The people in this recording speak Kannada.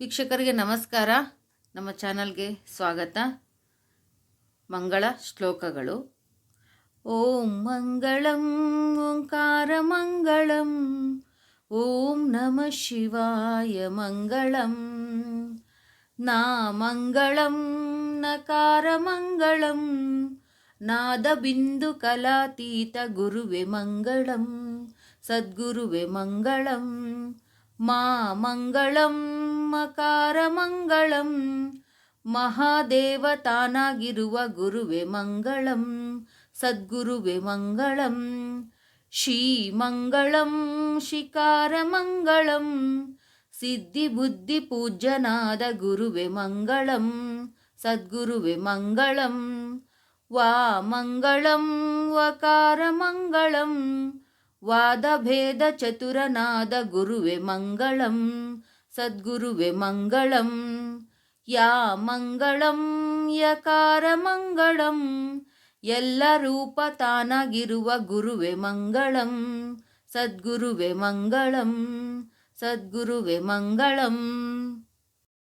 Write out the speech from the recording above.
ವೀಕ್ಷಕರಿಗೆ ನಮಸ್ಕಾರ. ನಮ್ಮ ಚಾನಲ್ಗೆ ಸ್ವಾಗತ. ಮಂಗಳ ಶ್ಲೋಕಗಳು. ಓಂ ಮಂಗಳಂ, ಓಂಕಾರ ಮಂಗಳಂ, ಓಂ ನಮ ಶಿವಾಯ ಮಂಗಳಂ. ನಾ ಮಂಗಳಂ, ನಕಾರ ಮಂಗಳಂ ನಾದಬಿಂದು ಕಲಾತೀತ ಗುರುವೆ ಮಂಗಳಂ, ಸದ್ಗುರುವೆ ಮಂಗಳಂ, ಮಾ ಮಂಗಳಂ ಮಕಾರ ಮಂಗಳಂ ಮಹಾದೇವ ತಾನಾಗಿರುವ ಗುರುವೆ ಮಂಗಳಂ, ಸದ್ಗುರುವೆ ಮಂಗಳಂ. ಶ್ರೀಮಂಗಳಂ ಸಿದ್ಧಿ ಬುದ್ಧಿ ಪೂಜ್ಯನಾದ ಗುರುವೆ ಮಂಗಳಂ, ಸದ್ಗುರುವೆ ಮಂಗಳಂ. ವಾ ಮಂಗಳಂ ವಕಾರ ಮಂಗಳಂ ವಾದಭೇದ ಚತುರನಾದ ಗುರುವೆ ಮಂಗಳಂ. ಸದ್ಗುರುವೆ ಮಂಗಳಂ, ಯಾ ಮಂಗಳಂ, ಯಕಾರ ಮಂಗಳಂ, ಎಲ್ಲ ರೂಪ ತಾನಾಗಿರುವ ಗುರುವೆ ಮಂಗಳಂ, ಸದ್ಗುರುವೆ ಮಂಗಳಂ ಸದ್ಗುರುವೆ ಮಂಗಳಂ.